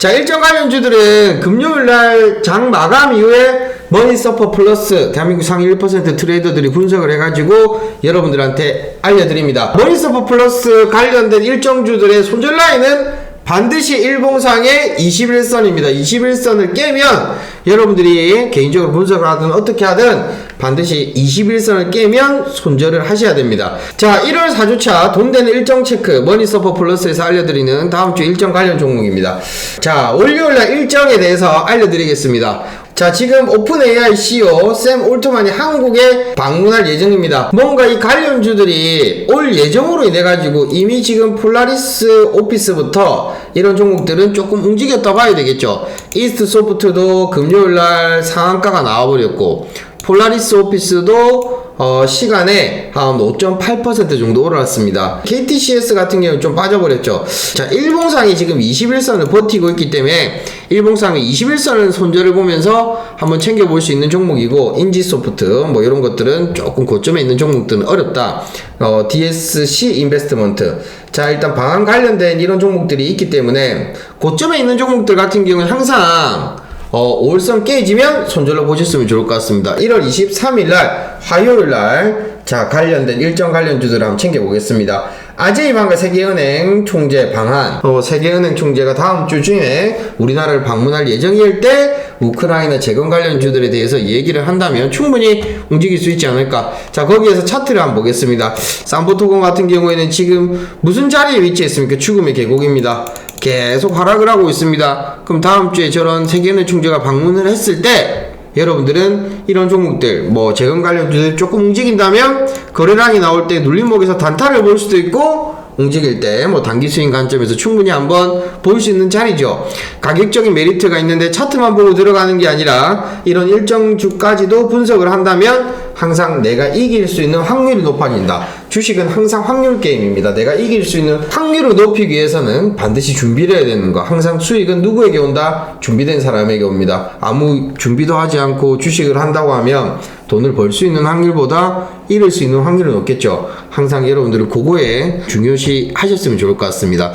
자, 일정 관련주들은 금요일 날 장 마감 이후에 머니서퍼 플러스 대한민국 상위 1% 트레이더들이 분석을 해가지고 여러분들한테 알려드립니다. 머니서퍼 플러스 관련된 일정주들의 손절 라인은 반드시 일봉상의 21선입니다. 21선을 깨면 여러분들이 개인적으로 분석을 하든 어떻게 하든 반드시 21선을 깨면 손절을 하셔야 됩니다. 자, 1월 4주차 돈 되는 일정 체크 머니서퍼 플러스에서 알려드리는 다음 주 일정 관련 종목입니다. 자, 월요일날 일정에 대해서 알려드리겠습니다. 자, 지금 오픈 AI CEO 샘 올트만이 한국에 방문할 예정입니다. 뭔가 이 관련주들이 올 예정으로 인해 가지고 이미 지금 폴라리스 오피스부터 이런 종목들은 조금 움직였다 봐야 되겠죠. 이스트 소프트도 금요일 날 상한가가 나와버렸고 폴라리스 오피스도 어, 시간에 한 5.8% 정도 올랐습니다. KTCS 같은 경우는 좀 빠져버렸죠. 자, 일봉상이 지금 21선을 버티고 있기 때문에 일봉상의 21선을 손절을 보면서 한번 챙겨볼 수 있는 종목이고 인지소프트 뭐 이런 것들은 조금 고점에 있는 종목들은 어렵다. 어, DSC 인베스트먼트. 자, 일단 방한 관련된 이런 종목들이 있기 때문에 고점에 있는 종목들 같은 경우는 항상 어, 5일선 깨지면 손절로 보셨으면 좋을 것 같습니다. 1월 23일 날 화요일 날 자, 관련된 일정 관련주들 한번 챙겨보겠습니다. 아제이방과 세계은행 총재 방한, 어, 세계은행 총재가 다음 주 중에 우리나라를 방문할 예정일 때 우크라이나 재건 관련주들에 대해서 얘기를 한다면 충분히 움직일 수 있지 않을까. 자, 거기에서 차트를 한번 보겠습니다. 삼보토공 같은 경우에는 지금 무슨 자리에 위치했습니까? 죽음의 계곡입니다. 계속 하락을 하고 있습니다. 그럼 다음 주에 저런 세계은행 총재가 방문을 했을 때 여러분들은 이런 종목들 뭐 재건 관련주들 조금 움직인다면 거래량이 나올 때 눌림목에서 단타를 볼 수도 있고 움직일 때 뭐 단기 수익 관점에서 충분히 한번 볼 수 있는 자리죠. 가격적인 메리트가 있는데 차트만 보고 들어가는 게 아니라 이런 일정 주까지도 분석을 한다면 항상 내가 이길 수 있는 확률이 높아진다. 주식은 항상 확률 게임입니다. 내가 이길 수 있는 확률을 높이기 위해서는 반드시 준비를 해야 되는 거. 항상 수익은 누구에게 온다? 준비된 사람에게 옵니다. 아무 준비도 하지 않고 주식을 한다고 하면 돈을 벌 수 있는 확률보다 잃을 수 있는 확률이 높겠죠. 항상 여러분들은 그거에 중요시 하셨으면 좋을 것 같습니다.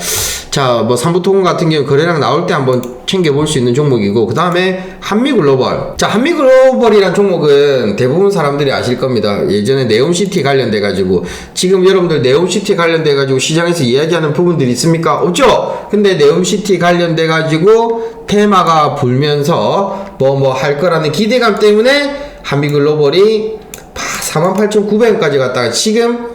자, 뭐 삼부토건 같은 경우 거래량 나올 때 한번 챙겨볼 수 있는 종목이고 그 다음에 한미글로벌. 자, 한미글로벌이란 종목은 대부분 사람들이 아실 겁니다. 예전에 네옴시티 관련돼 가지고 지금 여러분들 네옴시티 관련돼 가지고 시장에서 이야기하는 부분들이 있습니까? 없죠. 근데 네옴시티 관련돼 가지고 테마가 불면서 뭐 뭐 할 거라는 기대감 때문에 한미글로벌이 48,900원까지 갔다가 지금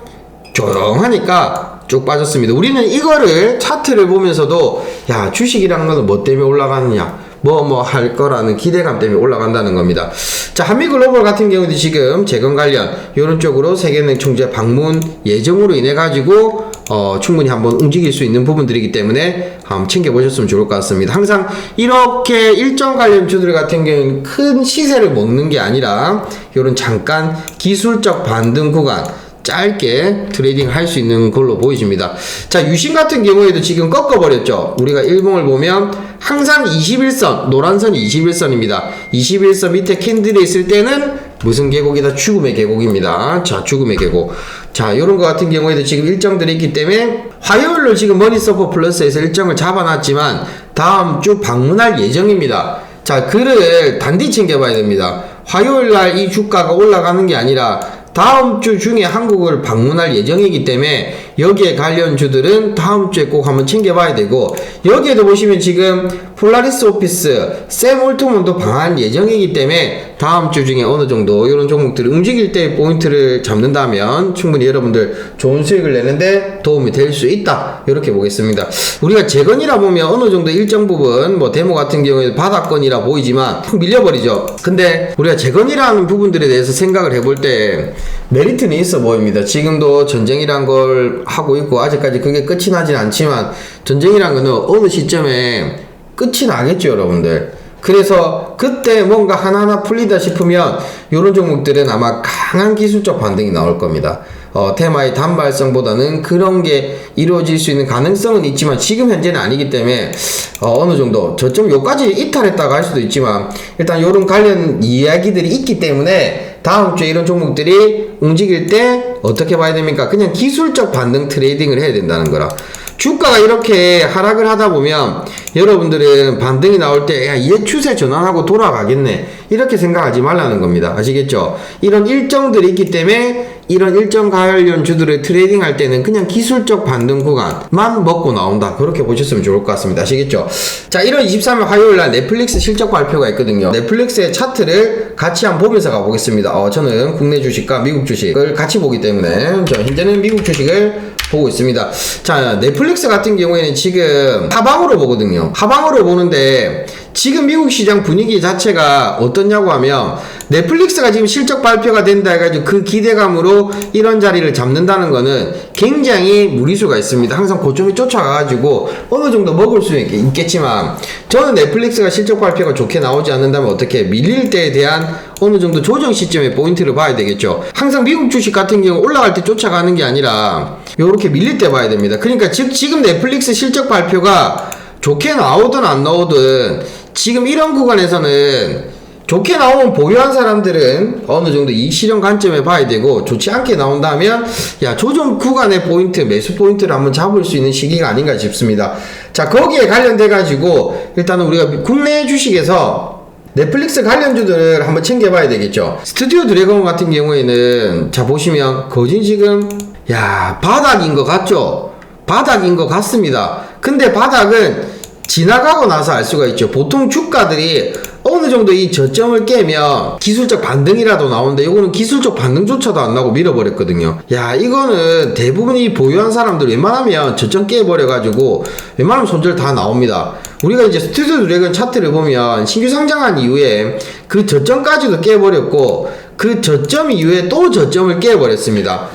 조용하니까 쭉 빠졌습니다. 우리는 이거를 차트를 보면서도 야 주식이라는 것은 뭐 때문에 올라가느냐 뭐 뭐 할 거라는 기대감 때문에 올라간다는 겁니다. 자 한미글로벌 같은 경우도 지금 재건 관련 이런 쪽으로 세계은행 총재 방문 예정으로 인해 가지고 어, 충분히 한번 움직일 수 있는 부분들이기 때문에 한번 챙겨보셨으면 좋을 것 같습니다. 항상 이렇게 일정 관련주들 같은 경우는 큰 시세를 먹는 게 아니라 이런 잠깐 기술적 반등 구간 짧게 트레이딩 할 수 있는 걸로 보이십니다. 자, 유신 같은 경우에도 지금 꺾어버렸죠. 우리가 일봉을 보면 항상 21선, 노란선이 21선입니다. 21선 밑에 캔들이 있을 때는 무슨 계곡이다? 죽음의 계곡입니다. 자, 죽음의 계곡. 자, 요런 거 같은 경우에도 지금 일정들이 있기 때문에 화요일로 지금 머니서퍼 플러스에서 일정을 잡아놨지만 다음 주 방문할 예정입니다. 자, 그를 단디 챙겨봐야 됩니다. 화요일 날 이 주가가 올라가는 게 아니라 다음 주 중에 한국을 방문할 예정이기 때문에 여기에 관련 주들은 다음 주에 꼭 한번 챙겨봐야 되고 여기에도 보시면 지금 폴라리스 오피스, 샘 올트먼도 방한 예정이기 때문에 다음 주 중에 어느 정도 이런 종목들이 움직일 때 포인트를 잡는다면 충분히 여러분들 좋은 수익을 내는데 도움이 될 수 있다 이렇게 보겠습니다. 우리가 재건이라 보면 어느 정도 일정 부분 뭐 데모 같은 경우에 바닥권이라 보이지만 밀려버리죠. 근데 우리가 재건이라는 부분들에 대해서 생각을 해볼 때 메리트는 있어 보입니다. 지금도 전쟁이란 걸 하고 있고 아직까지 그게 끝이 나진 않지만 전쟁이란 거는 어느 시점에 끝이 나겠죠, 여러분들. 그래서 그때 뭔가 하나하나 풀리다 싶으면 이런 종목들은 아마 강한 기술적 반등이 나올 겁니다. 어, 테마의 단발성보다는 그런 게 이루어질 수 있는 가능성은 있지만 지금 현재는 아니기 때문에 어, 느 정도 저점 요까지 이탈했다가 할 수도 있지만 일단 이런 관련 이야기들이 있기 때문에 다음 주에 이런 종목들이 움직일 때 어떻게 봐야 됩니까? 그냥 기술적 반등 트레이딩을 해야 된다는 거라. 주가가 이렇게 하락을 하다 보면 여러분들은 반등이 나올 때, 야, 얘 추세 전환하고 돌아가겠네. 이렇게 생각하지 말라는 겁니다. 아시겠죠? 이런 일정들이 있기 때문에 이런 일정 관련 주들을 트레이딩 할 때는 그냥 기술적 반등 구간만 먹고 나온다. 그렇게 보셨으면 좋을 것 같습니다. 아시겠죠? 자, 1월 23일 화요일 날 넷플릭스 실적 발표가 있거든요. 넷플릭스의 차트를 같이 한번 보면서 가보겠습니다. 어, 저는 국내 주식과 미국 주식을 같이 보기 때문에 저 현재는 미국 주식을 보고 있습니다. 자, 넷플릭스 같은 경우에는 지금 하방으로 보거든요. 하방으로 보는데 지금 미국 시장 분위기 자체가 어떻냐고 하면 넷플릭스가 지금 실적 발표가 된다 해가지고 그 기대감으로 이런 자리를 잡는다는 거는 굉장히 무리수가 있습니다. 항상 고점이 쫓아가가지고 어느 정도 먹을 수 있- 있겠지만 저는 넷플릭스가 실적 발표가 좋게 나오지 않는다면 어떻게 밀릴 때에 대한 어느 정도 조정 시점에 포인트를 봐야 되겠죠. 항상 미국 주식 같은 경우 올라갈 때 쫓아가는 게 아니라 요렇게 밀릴 때 봐야 됩니다. 그러니까 즉 지금 넷플릭스 실적 발표가 좋게 나오든 안 나오든 지금 이런 구간에서는 좋게 나오면 보유한 사람들은 어느 정도 이 실현 관점에 봐야 되고 좋지 않게 나온다면 야 조정 구간의 포인트 매수 포인트를 한번 잡을 수 있는 시기가 아닌가 싶습니다. 자 거기에 관련돼 가지고 일단은 우리가 국내 주식에서 넷플릭스 관련주들을 한번 챙겨봐야 되겠죠. 스튜디오 드래곤 같은 경우에는 자 보시면 거진 지금 야 바닥인 것 같죠? 바닥인 것 같습니다. 근데 바닥은 지나가고 나서 알 수가 있죠. 보통 주가들이 어느 정도 이 저점을 깨면 기술적 반등이라도 나오는데 이거는 기술적 반등조차도 안 나고 밀어버렸거든요. 야 이거는 대부분 이 보유한 사람들 웬만하면 저점 깨버려가지고 웬만하면 손절 다 나옵니다. 우리가 이제 스튜디오 드래곤 차트를 보면 신규 상장한 이후에 그 저점까지도 깨버렸고 그 저점 이후에 또 저점을 깨버렸습니다.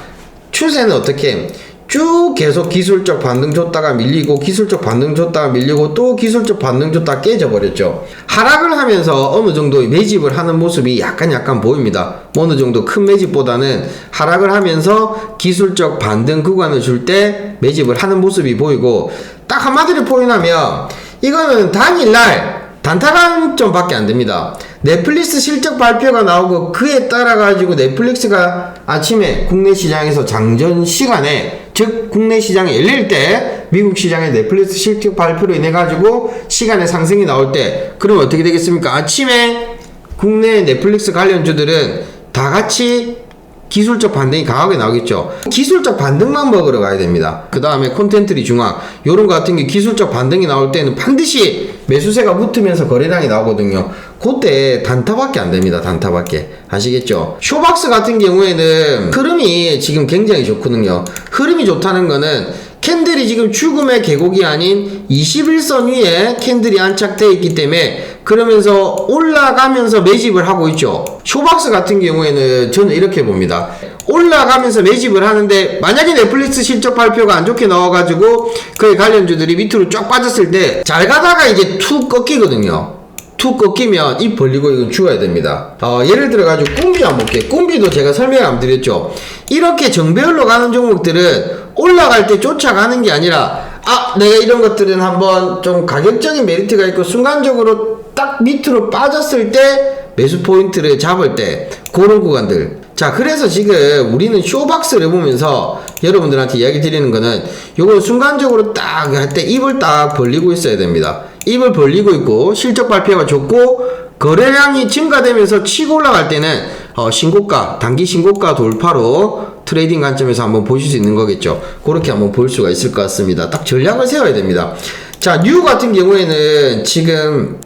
추세는 어떻게 쭉 계속 기술적 반등 줬다가 밀리고 기술적 반등 줬다가 밀리고 또 기술적 반등 줬다가 깨져버렸죠. 하락을 하면서 어느 정도 매집을 하는 모습이 약간 약간 보입니다. 어느 정도 큰 매집보다는 하락을 하면서 기술적 반등 구간을 줄 때 매집을 하는 모습이 보이고 딱 한마디로 표현하면 이거는 당일날 단타강점밖에 안 됩니다. 넷플릭스 실적 발표가 나오고 그에 따라 가지고 넷플릭스가 아침에 국내 시장에서 장전 시간에 즉 국내 시장이 열릴 때 미국 시장의 넷플릭스 실적 발표로 인해 가지고 시간에 상승이 나올 때 그러면 어떻게 되겠습니까? 아침에 국내 넷플릭스 관련주들은 다 같이 기술적 반등이 강하게 나오겠죠. 기술적 반등만 먹으러 가야 됩니다. 그 다음에 콘텐츠리 중앙 요런 거 같은 게 기술적 반등이 나올 때는 반드시 매수세가 붙으면서 거래량이 나오거든요. 그때 단타밖에 안 됩니다. 단타밖에 아시겠죠? 쇼박스 같은 경우에는 흐름이 지금 굉장히 좋거든요. 흐름이 좋다는 거는 캔들이 지금 죽음의 계곡이 아닌 21선 위에 캔들이 안착되어 있기 때문에 그러면서 올라가면서 매집을 하고 있죠. 쇼박스 같은 경우에는 저는 이렇게 봅니다. 올라가면서 매집을 하는데 만약에 넷플릭스 실적 발표가 안 좋게 나와가지고 그의 관련주들이 밑으로 쫙 빠졌을 때 잘 가다가 이제 툭 꺾이거든요. 툭 꺾이면 입 벌리고 이건 죽어야 됩니다. 어, 예를 들어가지고 꿈비 한번 볼게요. 꿈비도 제가 설명 안 드렸죠. 이렇게 정배열로 가는 종목들은 올라갈 때 쫓아가는 게 아니라 아 내가 이런 것들은 한번 좀 가격적인 메리트가 있고 순간적으로 딱 밑으로 빠졌을 때 매수 포인트를 잡을 때 그런 구간들. 자 그래서 지금 우리는 쇼박스를 보면서 여러분들한테 이야기 드리는 거는 요거 순간적으로 딱 할 때 입을 딱 벌리고 있어야 됩니다. 입을 벌리고 있고 실적 발표가 좋고 거래량이 증가되면서 치고 올라갈 때는 어, 신고가 단기 신고가 돌파로 트레이딩 관점에서 한번 보실 수 있는 거겠죠. 그렇게 한번 볼 수가 있을 것 같습니다. 딱 전략을 세워야 됩니다. 자 뉴 같은 경우에는 지금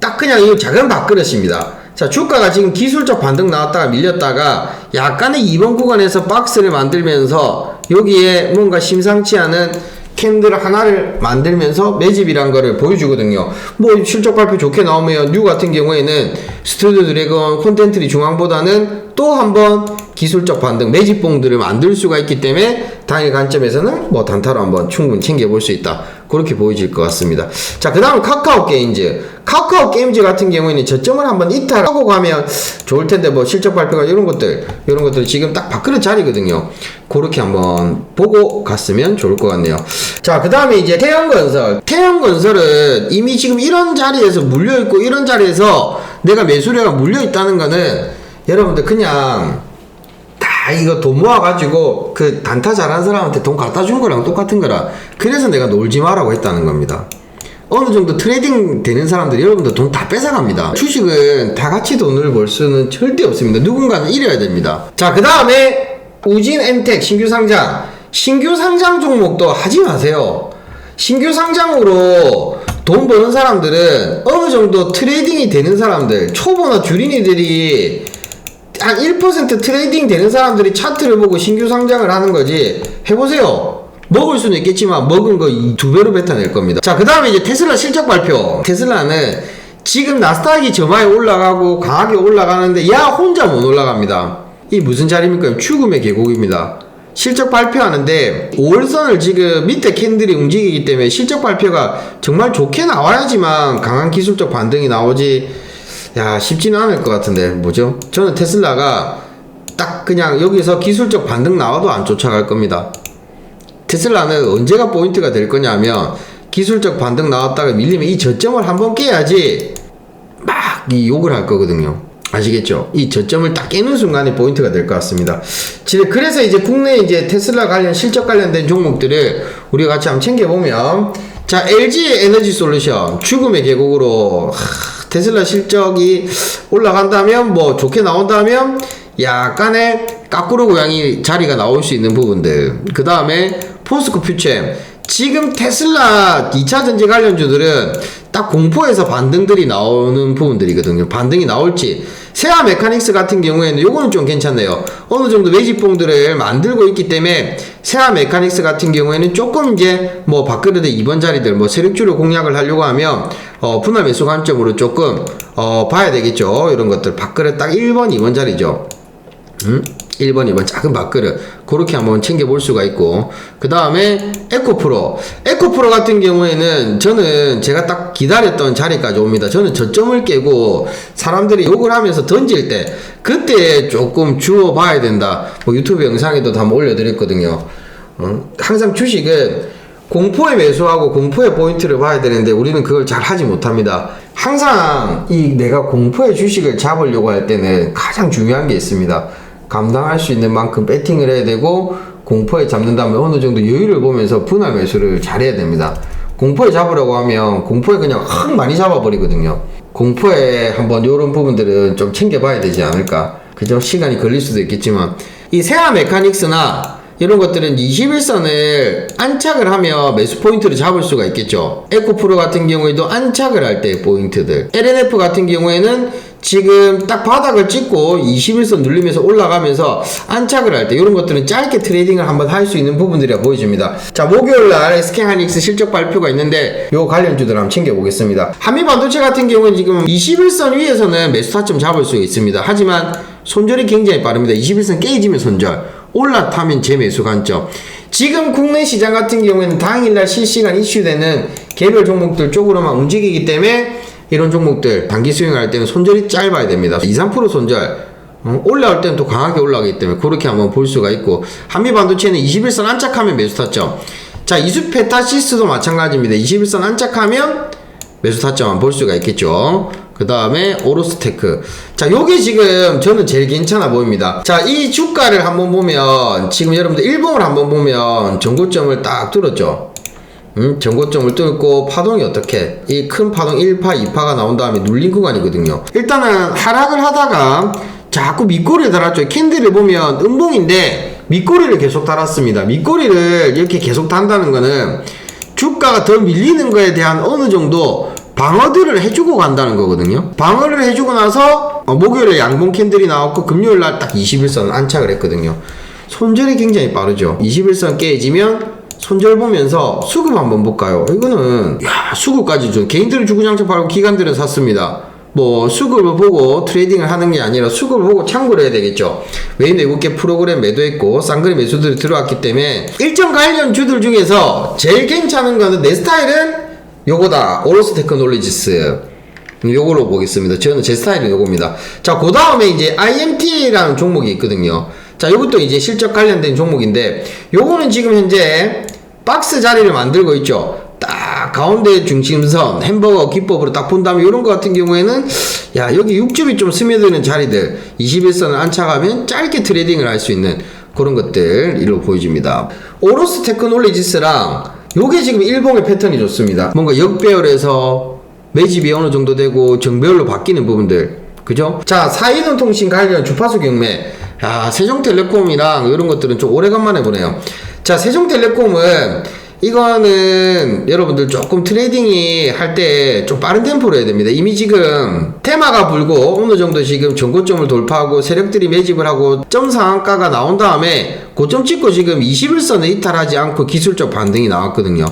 딱 그냥 이 작은 밥그릇입니다. 자, 주가가 지금 기술적 반등 나왔다가 밀렸다가 약간의 2번 구간에서 박스를 만들면서 여기에 뭔가 심상치 않은 캔들 하나를 만들면서 매집이란 거를 보여주거든요. 뭐 실적 발표 좋게 나오면 뉴 같은 경우에는 스튜디오 드래곤 콘텐츠리 중앙보다는 또 한번 기술적 반등 매집봉들을 만들 수가 있기 때문에 당일 관점에서는 뭐 단타로 한번 충분히 챙겨볼 수 있다. 그렇게 보여질 것 같습니다. 자, 그 다음 카카오 게임즈. 카카오 게임즈 같은 경우에는 저점을 한번 이탈하고 가면 좋을 텐데, 뭐 실적 발표가 이런 것들, 이런 것들 지금 딱 밥그릇 자리거든요. 그렇게 한번 보고 갔으면 좋을 것 같네요. 자, 그 다음에 이제 태양건설. 태양건설은 이미 지금 이런 자리에서 물려있고, 이런 자리에서 내가 매수료가 물려있다는 거는 여러분들 그냥 딱야 이거 돈 모아가지고 그 단타 잘하는 사람한테 돈 갖다 준 거랑 똑같은 거라 그래서 내가 놀지 마라고 했다는 겁니다. 어느 정도 트레이딩 되는 사람들이 여러분들 돈 다 뺏어갑니다. 주식은 다 같이 돈을 벌 수는 절대 없습니다. 누군가는 잃어야 됩니다. 자 그 다음에 우진 엔텍 신규 상장. 신규 상장 종목도 하지 마세요. 신규 상장으로 돈 버는 사람들은 어느 정도 트레이딩이 되는 사람들 초보나 주린이들이 한 1% 트레이딩 되는 사람들이 차트를 보고 신규 상장을 하는 거지. 해보세요. 먹을 수는 있겠지만 먹은 거 두 배로 뱉어낼 겁니다. 자 그 다음에 이제 테슬라 실적 발표. 테슬라는 지금 나스닥이 저마에 올라가고 강하게 올라가는데 야 혼자 못 올라갑니다. 이 무슨 자리입니까? 죽음의 계곡입니다. 실적 발표하는데 5월선을 지금 밑에 캔들이 움직이기 때문에 실적 발표가 정말 좋게 나와야지만 강한 기술적 반등이 나오지 야 쉽지는 않을 것 같은데 뭐죠? 저는 테슬라가 딱 그냥 여기서 기술적 반등 나와도 안 쫓아갈 겁니다. 테슬라는 언제가 포인트가 될 거냐면 기술적 반등 나왔다가 밀리면 이 저점을 한번 깨야지 막 이 욕을 할 거거든요. 아시겠죠? 이 저점을 딱 깨는 순간이 포인트가 될 것 같습니다. 지금 그래서 이제 국내 이제 테슬라 관련 실적 관련된 종목들을 우리가 같이 한번 챙겨보면 자 LG 에너지 솔루션 죽음의 계곡으로 하, 테슬라 실적이 올라간다면 뭐 좋게 나온다면 약간의 까꾸로 고양이 자리가 나올 수 있는 부분들 그 다음에 포스코 퓨처엠 지금 테슬라 2차 전지 관련주들은 딱 공포에서 반등들이 나오는 부분들이거든요. 반등이 나올지. 세아 메카닉스 같은 경우에는 요거는 좀 괜찮네요. 어느 정도 매집봉들을 만들고 있기 때문에 세아 메카닉스 같은 경우에는 조금 이제 뭐 밥그릇의 2번 자리들 뭐 세력주를 공략을 하려고 하면 어 분할 매수 관점으로 조금 어 봐야 되겠죠. 이런 것들 밥그릇 딱 1번, 2번 자리죠. 음? 1번, 2번 작은 밥그릇 그렇게 한번 챙겨볼 수가 있고 그 다음에 에코프로 에코프로 같은 경우에는 저는 제가 딱 기다렸던 자리까지 옵니다 저는 저점을 깨고 사람들이 욕을 하면서 던질 때 그때 조금 주워 봐야 된다 뭐 유튜브 영상에도 다 한번 올려드렸거든요 어? 항상 주식은 공포에 매수하고 공포의 포인트를 봐야 되는데 우리는 그걸 잘 하지 못합니다. 항상 이 내가 공포의 주식을 잡으려고 할 때는 가장 중요한 게 있습니다. 감당할 수 있는 만큼 배팅을 해야 되고 공포에 잡는다면 어느 정도 여유를 보면서 분할 매수를 잘해야 됩니다. 공포에 잡으려고 하면 공포에 그냥 확 많이 잡아버리거든요. 공포에 한번 이런 부분들은 좀 챙겨봐야 되지 않을까. 그죠? 시간이 걸릴 수도 있겠지만 이 세아 메카닉스나 이런 것들은 21선을 안착을 하며 매수 포인트를 잡을 수가 있겠죠. 에코프로 같은 경우에도 안착을 할 때 포인트들. LNF 같은 경우에는 지금 딱 바닥을 찍고 21선 눌리면서 올라가면서 안착을 할 때 이런 것들은 짧게 트레이딩을 한번 할 수 있는 부분들이 보여집니다. 자, 목요일 날 SK하이닉스 실적 발표가 있는데 요 관련주들 한번 챙겨보겠습니다. 한미반도체 같은 경우는 지금 21선 위에서는 매수 타점 잡을 수 있습니다. 하지만 손절이 굉장히 빠릅니다. 21선 깨지면 손절. 올라타면 재매수 관점. 지금 국내 시장 같은 경우에는 당일날 실시간 이슈되는 개별 종목들 쪽으로만 움직이기 때문에 이런 종목들 단기 수행할 때는 손절이 짧아야 됩니다. 2, 3% 손절. 어, 올라올 때는 또 강하게 올라가기 때문에 그렇게 한번 볼 수가 있고 한미 반도체는 21선 안착하면 매수 타점. 자, 이수 페타시스도 마찬가지입니다. 21선 안착하면 매수 타점 한번 볼 수가 있겠죠. 그 다음에 오로스테크. 자, 요게 지금 저는 제일 괜찮아 보입니다. 자, 이 주가를 한번 보면 지금 여러분들 일봉을 한번 보면 전고점을 딱 뚫었죠. 음, 전고점을 뚫고 파동이 어떻게? 이 큰 파동 1파, 2파가 나온 다음에 눌린 구간이거든요. 일단은 하락을 하다가 자꾸 밑꼬리를 달았죠. 캔들을 보면 음봉인데 밑꼬리를 계속 달았습니다. 밑꼬리를 이렇게 계속 단다는 거는 주가가 더 밀리는 거에 대한 어느 정도 방어들을 해주고 간다는 거거든요. 방어를 해주고 나서 어, 목요일에 양봉 캔들이 나왔고 금요일 날 딱 21선 안착을 했거든요. 손절이 굉장히 빠르죠. 21선 깨지면 손절 보면서 수급 한번 볼까요? 이거는 야 수급까지 좀 개인들은 주구장창 팔고 기관들은 샀습니다. 뭐 수급을 보고 트레이딩을 하는 게 아니라 수급을 보고 참고를 해야 되겠죠. 외인 외국계 프로그램 매도했고 쌍거리 매수들이 들어왔기 때문에 일정 관련 주들 중에서 제일 괜찮은 거는 내 스타일은 요거다. 오로스 테크놀리지스. 요걸로 보겠습니다. 저는 제 스타일은 요겁니다. 자, 그 다음에 이제 IMT라는 종목이 있거든요. 자, 요것도 이제 실적 관련된 종목인데, 요거는 지금 현재 박스 자리를 만들고 있죠. 딱딱 가운데 중심선 햄버거 기법으로 딱 본다면 이런 거 같은 경우에는 야 여기 육즙이 좀 스며드는 자리들 21선을 안착하면 짧게 트레이딩을 할 수 있는 그런 것들 이로 보여집니다. 오로스 테크놀리지스랑 요게 지금 일봉의 패턴이 좋습니다. 뭔가 역배열에서 매집이 어느 정도 되고 정배열로 바뀌는 부분들 그죠? 자 사이는 통신 관련 주파수 경매 야 세종텔레콤이랑 이런 것들은 좀 오래간만에 보네요. 자 세종텔레콤은 이거는 여러분들 조금 트레이딩이 할 때 좀 빠른 템포로 해야 됩니다. 이미 지금 테마가 불고 어느 정도 지금 전고점을 돌파하고 세력들이 매집을 하고 점 상한가가 나온 다음에 고점 찍고 지금 21선을 이탈하지 않고 기술적 반등이 나왔거든요.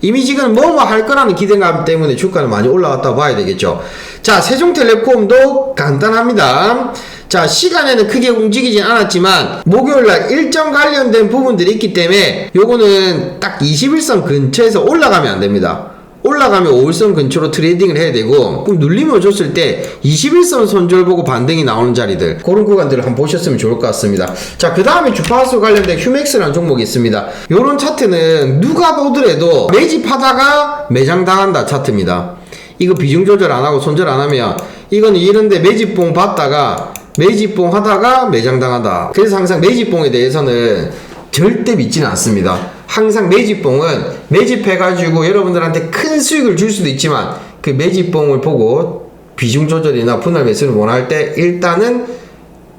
이미 지금 뭐뭐 할 거라는 기대감 때문에 주가는 많이 올라갔다고 봐야 되겠죠. 자, 세종텔레콤도 간단합니다. 자, 시간에는 크게 움직이진 않았지만, 목요일날 일정 관련된 부분들이 있기 때문에, 요거는 딱 21선 근처에서 올라가면 안 됩니다. 올라가면 5일선 근처로 트레이딩을 해야 되고 그럼 눌림을 줬을 때 21선 손절 보고 반등이 나오는 자리들 그런 구간들을 한번 보셨으면 좋을 것 같습니다 자 그 다음에 주파수 관련된 휴맥스라는 종목이 있습니다 요런 차트는 누가 보더라도 매집하다가 매장당한다 차트입니다 이거 비중 조절 안 하고 손절 안 하면 이거는 이런데 매집봉 받다가 매집봉 하다가 매장당한다 그래서 항상 매집봉에 대해서는 절대 믿지는 않습니다. 항상 매집봉은 매집해가지고 여러분들한테 큰 수익을 줄 수도 있지만 그 매집봉을 보고 비중 조절이나 분할 매수를 원할 때 일단은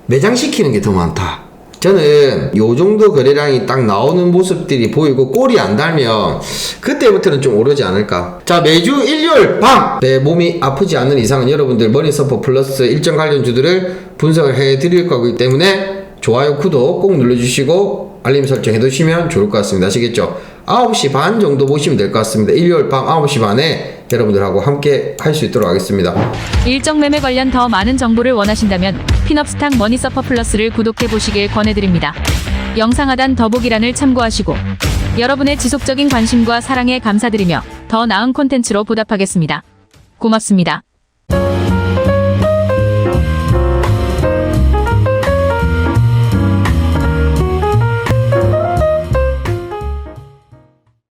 매장시키는 게 더 많다. 저는 요 정도 거래량이 딱 나오는 모습들이 보이고 꼴이 안 달면 그때부터는 좀 오르지 않을까. 자, 매주 일요일 밤! 내 몸이 아프지 않는 이상은 여러분들 머니 서퍼 플러스 일정 관련 주들을 분석을 해 드릴 거기 때문에 좋아요, 구독 꼭 눌러주시고 알림 설정 해두시면 좋을 것 같습니다. 아시겠죠? 9시 반 정도 보시면 될 것 같습니다. 일요일 밤 9시 반에 여러분들하고 함께 할 수 있도록 하겠습니다. 일정 매매 관련 더 많은 정보를 원하신다면 핀업스탁 머니서퍼 플러스를 구독해 보시길 권해드립니다. 영상 하단 더보기란을 참고하시고 여러분의 지속적인 관심과 사랑에 감사드리며 더 나은 콘텐츠로 보답하겠습니다. 고맙습니다.